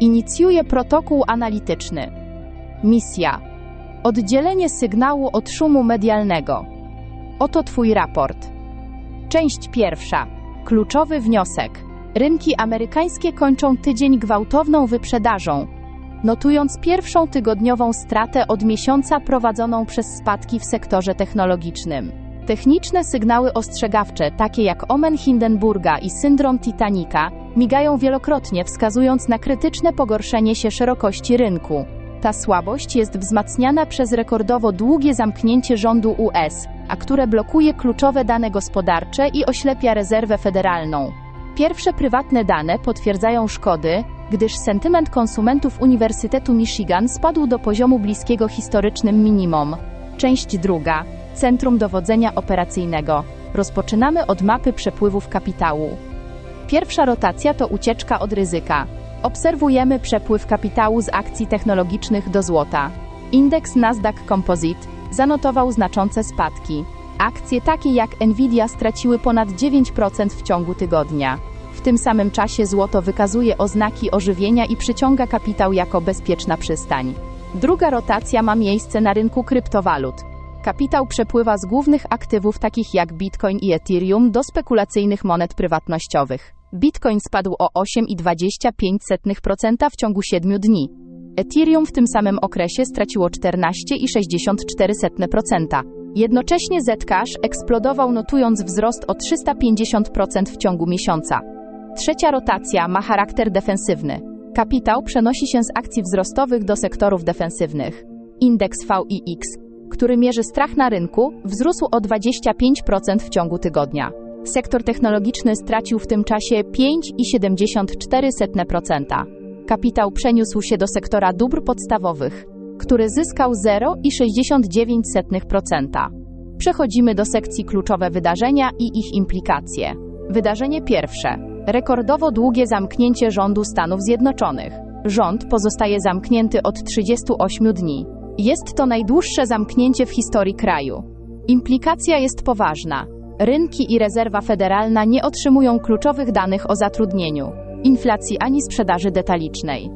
Inicjuje protokół analityczny. Misja. Oddzielenie sygnału od szumu medialnego. Oto Twój raport. Część pierwsza. Kluczowy wniosek. Rynki amerykańskie kończą tydzień gwałtowną wyprzedażą, notując pierwszą tygodniową stratę od miesiąca prowadzoną przez spadki w sektorze technologicznym. Techniczne sygnały ostrzegawcze, takie jak Omen Hindenburga i syndrom Titanica, migają wielokrotnie, wskazując na krytyczne pogorszenie się szerokości rynku. Ta słabość jest wzmacniana przez rekordowo długie zamknięcie rządu US, a które blokuje kluczowe dane gospodarcze i oślepia rezerwę federalną. Pierwsze prywatne dane potwierdzają szkody, gdyż sentyment konsumentów Uniwersytetu Michigan spadł do poziomu bliskiego historycznym minimum. Część druga. Centrum Dowodzenia Operacyjnego. Rozpoczynamy od mapy przepływów kapitału. Pierwsza rotacja to ucieczka od ryzyka. Obserwujemy przepływ kapitału z akcji technologicznych do złota. Indeks Nasdaq Composite zanotował znaczące spadki. Akcje takie jak Nvidia straciły ponad 9% w ciągu tygodnia. W tym samym czasie złoto wykazuje oznaki ożywienia i przyciąga kapitał jako bezpieczna przystań. Druga rotacja ma miejsce na rynku kryptowalut. Kapitał przepływa z głównych aktywów takich jak Bitcoin i Ethereum do spekulacyjnych monet prywatnościowych. Bitcoin spadł o 8,25% w ciągu 7 dni. Ethereum w tym samym okresie straciło 14,64%. Jednocześnie Zcash eksplodował notując wzrost o 350% w ciągu miesiąca. Trzecia rotacja ma charakter defensywny. Kapitał przenosi się z akcji wzrostowych do sektorów defensywnych. Indeks VIX, który mierzy strach na rynku, wzrósł o 25% w ciągu tygodnia. Sektor technologiczny stracił w tym czasie 5,74%. Kapitał przeniósł się do sektora dóbr podstawowych, który zyskał 0,69%. Przechodzimy do sekcji kluczowe wydarzenia i ich implikacje. Wydarzenie pierwsze. Rekordowo długie zamknięcie rządu Stanów Zjednoczonych. Rząd pozostaje zamknięty od 38 dni. Jest to najdłuższe zamknięcie w historii kraju. Implikacja jest poważna. Rynki i rezerwa federalna nie otrzymują kluczowych danych o zatrudnieniu, inflacji ani sprzedaży detalicznej.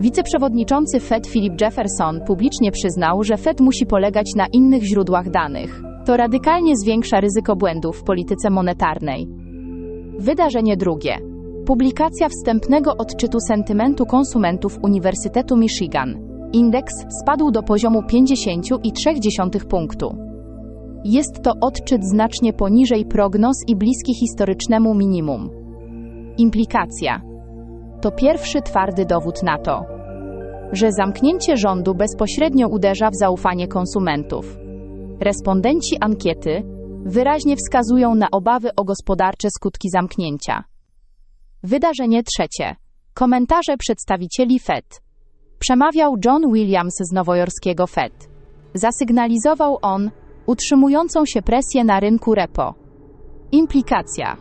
Wiceprzewodniczący Fed Philip Jefferson publicznie przyznał, że Fed musi polegać na innych źródłach danych. To radykalnie zwiększa ryzyko błędów w polityce monetarnej. Wydarzenie drugie. Publikacja wstępnego odczytu sentymentu konsumentów Uniwersytetu Michigan. Indeks spadł do poziomu 50,3 punktu. Jest to odczyt znacznie poniżej prognoz i bliski historycznemu minimum. Implikacja. To pierwszy twardy dowód na to, że zamknięcie rządu bezpośrednio uderza w zaufanie konsumentów. Respondenci ankiety wyraźnie wskazują na obawy o gospodarcze skutki zamknięcia. Wydarzenie trzecie. Komentarze przedstawicieli Fed. Przemawiał John Williams z nowojorskiego Fed. Zasygnalizował on utrzymującą się presję na rynku repo. Implikacja.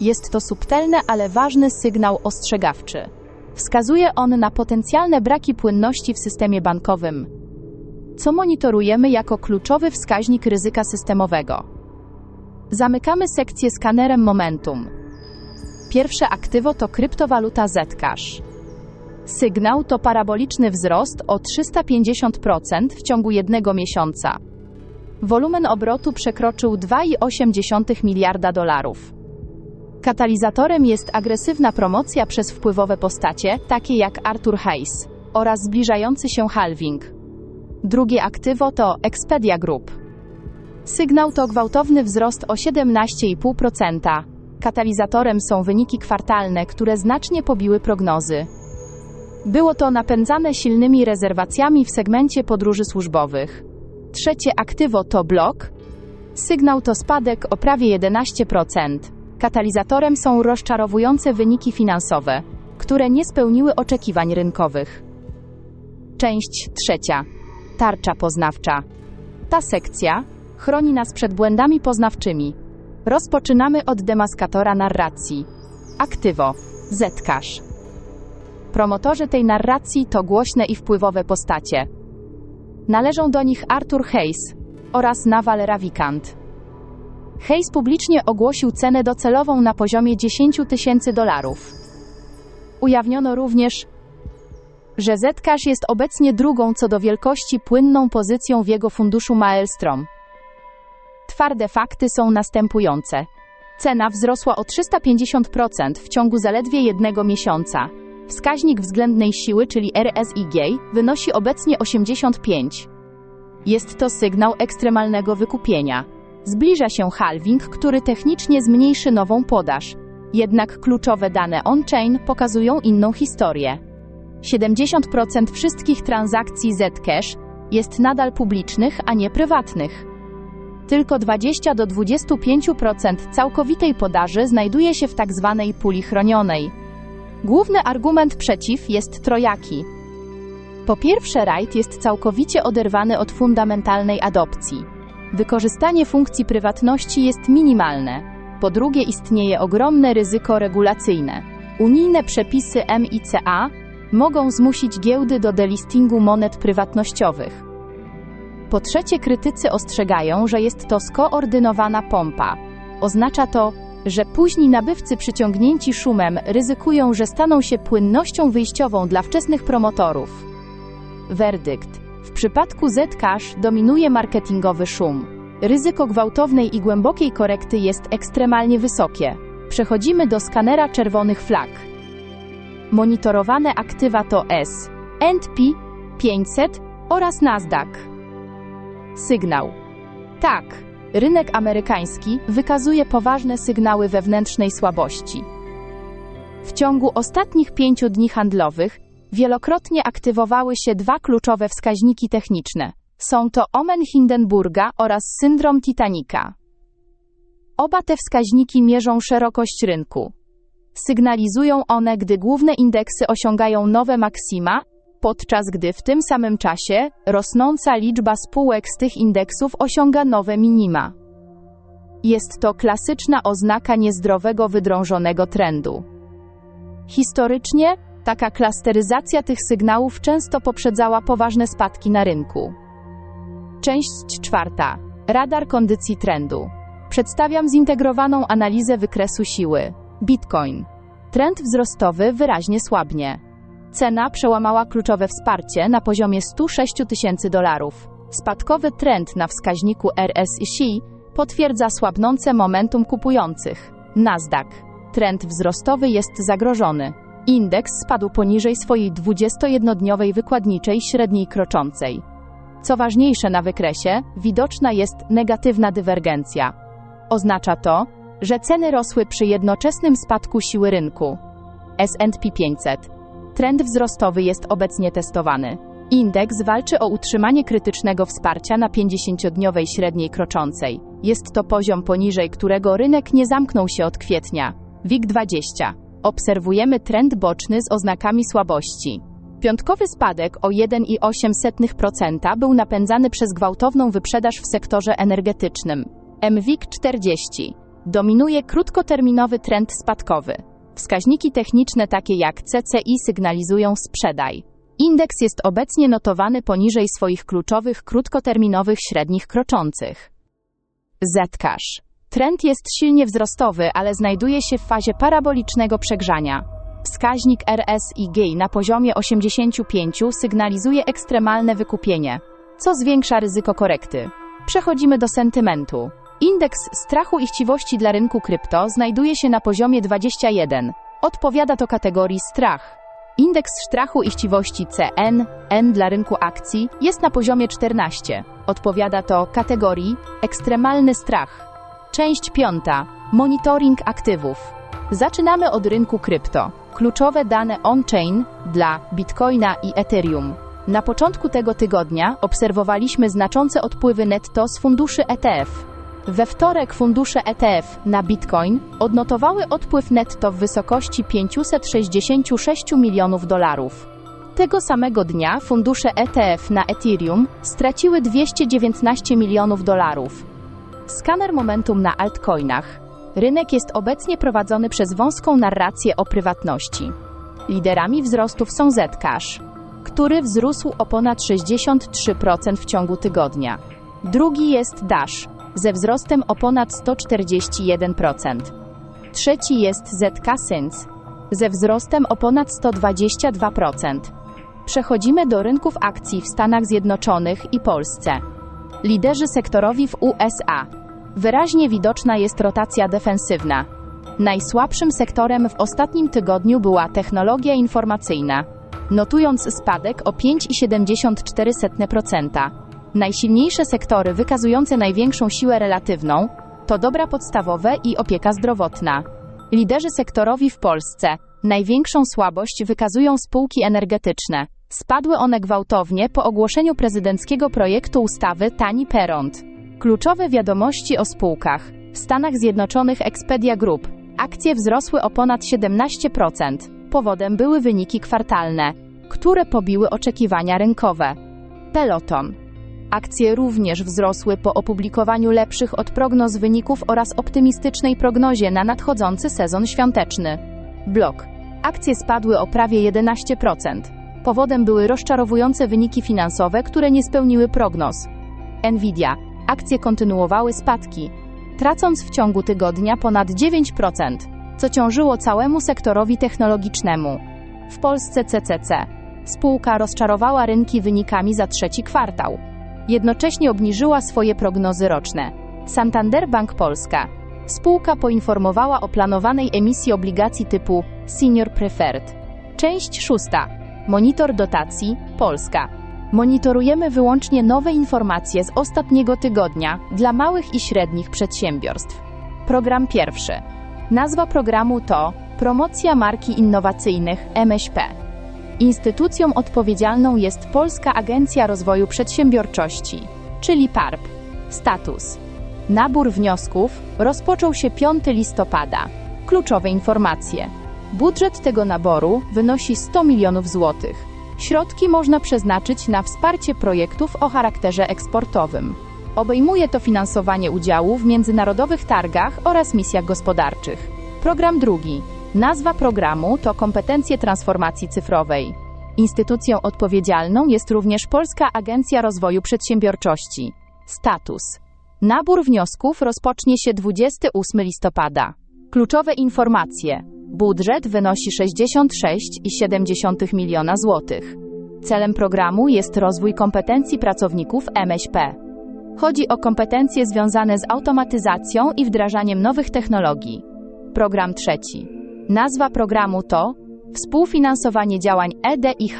Jest to subtelny, ale ważny sygnał ostrzegawczy. Wskazuje on na potencjalne braki płynności w systemie bankowym, co monitorujemy jako kluczowy wskaźnik ryzyka systemowego. Zamykamy sekcję skanerem Momentum. Pierwsze aktywo to kryptowaluta Zcash. Sygnał to paraboliczny wzrost o 350% w ciągu jednego miesiąca. Wolumen obrotu przekroczył 2,8 miliarda dolarów. Katalizatorem jest agresywna promocja przez wpływowe postacie, takie jak Arthur Hayes, oraz zbliżający się halving. Drugie aktywo to Expedia Group. Sygnał to gwałtowny wzrost o 17,5%. Katalizatorem są wyniki kwartalne, które znacznie pobiły prognozy. Było to napędzane silnymi rezerwacjami w segmencie podróży służbowych. Trzecie aktywo to blok. Sygnał to spadek o prawie 11%. Katalizatorem są rozczarowujące wyniki finansowe, które nie spełniły oczekiwań rynkowych. Część trzecia. Tarcza poznawcza. Ta sekcja chroni nas przed błędami poznawczymi. Rozpoczynamy od demaskatora narracji. Aktywo. Zcash. Promotorzy tej narracji to głośne i wpływowe postacie. Należą do nich Arthur Hayes oraz Naval Ravikant. Hayes publicznie ogłosił cenę docelową na poziomie 10 tysięcy dolarów. Ujawniono również że Zcash jest obecnie drugą co do wielkości płynną pozycją w jego funduszu Maelstrom. Twarde fakty są następujące. Cena wzrosła o 350% w ciągu zaledwie jednego miesiąca. Wskaźnik względnej siły, czyli RSIG, wynosi obecnie 85. Jest to sygnał ekstremalnego wykupienia. Zbliża się halving, który technicznie zmniejszy nową podaż. Jednak kluczowe dane on-chain pokazują inną historię. 70% wszystkich transakcji Zcash jest nadal publicznych, a nie prywatnych. Tylko 20 do 25% całkowitej podaży znajduje się w tzw. puli chronionej. Główny argument przeciw jest trojaki. Po pierwsze, RAID jest całkowicie oderwany od fundamentalnej adopcji. Wykorzystanie funkcji prywatności jest minimalne. Po drugie, istnieje ogromne ryzyko regulacyjne. Unijne przepisy MICA mogą zmusić giełdy do delistingu monet prywatnościowych. Po trzecie, krytycy ostrzegają, że jest to skoordynowana pompa. Oznacza to, że późni nabywcy przyciągnięci szumem ryzykują, że staną się płynnością wyjściową dla wczesnych promotorów. Werdykt. W przypadku Zcash dominuje marketingowy szum. Ryzyko gwałtownej i głębokiej korekty jest ekstremalnie wysokie. Przechodzimy do skanera czerwonych flag. Monitorowane aktywa to S, S&P 500 oraz Nasdaq. Sygnał. Tak, rynek amerykański wykazuje poważne sygnały wewnętrznej słabości. W ciągu ostatnich pięciu dni handlowych wielokrotnie aktywowały się dwa kluczowe wskaźniki techniczne. Są to Omen Hindenburga oraz syndrom Titanica. Oba te wskaźniki mierzą szerokość rynku. Sygnalizują one, gdy główne indeksy osiągają nowe maksima, podczas gdy w tym samym czasie rosnąca liczba spółek z tych indeksów osiąga nowe minima. Jest to klasyczna oznaka niezdrowego wydrążonego trendu. Historycznie, taka klasteryzacja tych sygnałów często poprzedzała poważne spadki na rynku. Część czwarta. Radar kondycji trendu. Przedstawiam zintegrowaną analizę wykresu siły. Bitcoin. Trend wzrostowy wyraźnie słabnie. Cena przełamała kluczowe wsparcie na poziomie 106 tysięcy dolarów. Spadkowy trend na wskaźniku RSI potwierdza słabnące momentum kupujących. Nasdaq. Trend wzrostowy jest zagrożony. Indeks spadł poniżej swojej 21-dniowej wykładniczej średniej kroczącej. Co ważniejsze na wykresie, widoczna jest negatywna dywergencja. Oznacza to, że ceny rosły przy jednoczesnym spadku siły rynku. S&P 500. Trend wzrostowy jest obecnie testowany. Indeks walczy o utrzymanie krytycznego wsparcia na 50-dniowej średniej kroczącej. Jest to poziom poniżej którego rynek nie zamknął się od kwietnia. WIG20. Obserwujemy trend boczny z oznakami słabości. Piątkowy spadek o 1,8% był napędzany przez gwałtowną wyprzedaż w sektorze energetycznym. MWIG 40 dominuje krótkoterminowy trend spadkowy. Wskaźniki techniczne takie jak CCI sygnalizują sprzedaj. Indeks jest obecnie notowany poniżej swoich kluczowych krótkoterminowych średnich kroczących. Zcash. Trend jest silnie wzrostowy, ale znajduje się w fazie parabolicznego przegrzania. Wskaźnik RSIG na poziomie 85 sygnalizuje ekstremalne wykupienie, co zwiększa ryzyko korekty. Przechodzimy do sentymentu. Indeks strachu i chciwości dla rynku krypto znajduje się na poziomie 21. Odpowiada to kategorii strach. Indeks strachu i chciwości CN, N dla rynku akcji, jest na poziomie 14. Odpowiada to kategorii ekstremalny strach. Część piąta. Monitoring aktywów. Zaczynamy od rynku krypto. Kluczowe dane on-chain dla Bitcoina i Ethereum. Na początku tego tygodnia obserwowaliśmy znaczące odpływy netto z funduszy ETF. We wtorek fundusze ETF na Bitcoin odnotowały odpływ netto w wysokości 566 milionów dolarów. Tego samego dnia fundusze ETF na Ethereum straciły 219 milionów dolarów. Skaner momentum na altcoinach. Rynek jest obecnie prowadzony przez wąską narrację o prywatności. Liderami wzrostów są Zcash, który wzrósł o ponad 63% w ciągu tygodnia. Drugi jest Dash, ze wzrostem o ponad 141%. Trzeci jest ZK Syns, ze wzrostem o ponad 122%. Przechodzimy do rynków akcji w Stanach Zjednoczonych i Polsce. Liderzy sektorowi w USA. Wyraźnie widoczna jest rotacja defensywna. Najsłabszym sektorem w ostatnim tygodniu była technologia informacyjna, notując spadek o 5,74%. Najsilniejsze sektory wykazujące największą siłę relatywną to dobra podstawowe i opieka zdrowotna. Liderzy sektorowi w Polsce największą słabość wykazują spółki energetyczne. Spadły one gwałtownie po ogłoszeniu prezydenckiego projektu ustawy Tani Peront. Kluczowe wiadomości o spółkach. W Stanach Zjednoczonych Expedia Group akcje wzrosły o ponad 17%. Powodem były wyniki kwartalne, które pobiły oczekiwania rynkowe. Peloton. Akcje również wzrosły po opublikowaniu lepszych od prognoz wyników oraz optymistycznej prognozie na nadchodzący sezon świąteczny. Blok. Akcje spadły o prawie 11%. Powodem były rozczarowujące wyniki finansowe, które nie spełniły prognoz. Nvidia. Akcje kontynuowały spadki, tracąc w ciągu tygodnia ponad 9%, co ciążyło całemu sektorowi technologicznemu. W Polsce CCC. Spółka rozczarowała rynki wynikami za trzeci kwartał. Jednocześnie obniżyła swoje prognozy roczne. Santander Bank Polska. Spółka poinformowała o planowanej emisji obligacji typu Senior Preferred. Część szósta. Monitor dotacji Polska. Monitorujemy wyłącznie nowe informacje z ostatniego tygodnia dla małych i średnich przedsiębiorstw. Program pierwszy. Nazwa programu to Promocja Marki Innowacyjnych MŚP. Instytucją odpowiedzialną jest Polska Agencja Rozwoju Przedsiębiorczości, czyli PARP. Status. Nabór wniosków rozpoczął się 5 listopada. Kluczowe informacje. Budżet tego naboru wynosi 100 milionów złotych. Środki można przeznaczyć na wsparcie projektów o charakterze eksportowym. Obejmuje to finansowanie udziału w międzynarodowych targach oraz misjach gospodarczych. Program drugi. Nazwa programu to Kompetencje Transformacji Cyfrowej. Instytucją odpowiedzialną jest również Polska Agencja Rozwoju Przedsiębiorczości. Status. Nabór wniosków rozpocznie się 28 listopada. Kluczowe informacje. Budżet wynosi 66,7 miliona złotych. Celem programu jest rozwój kompetencji pracowników MŚP. Chodzi o kompetencje związane z automatyzacją i wdrażaniem nowych technologii. Program trzeci. Nazwa programu to Współfinansowanie działań EDIH.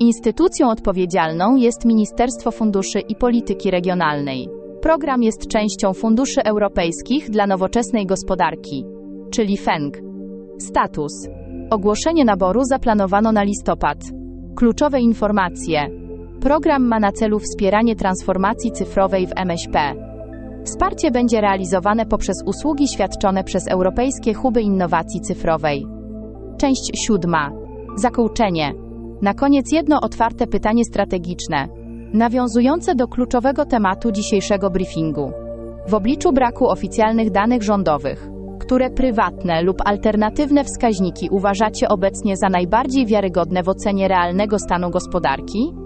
Instytucją odpowiedzialną jest Ministerstwo Funduszy i Polityki Regionalnej. Program jest częścią Funduszy Europejskich dla Nowoczesnej Gospodarki, czyli FENG. Status. Ogłoszenie naboru zaplanowano na listopad. Kluczowe informacje. Program ma na celu wspieranie transformacji cyfrowej w MŚP. Wsparcie będzie realizowane poprzez usługi świadczone przez Europejskie Huby Innowacji Cyfrowej. Część siódma. Zakończenie. Na koniec jedno otwarte pytanie strategiczne, nawiązujące do kluczowego tematu dzisiejszego briefingu. W obliczu braku oficjalnych danych rządowych, które prywatne lub alternatywne wskaźniki uważacie obecnie za najbardziej wiarygodne w ocenie realnego stanu gospodarki?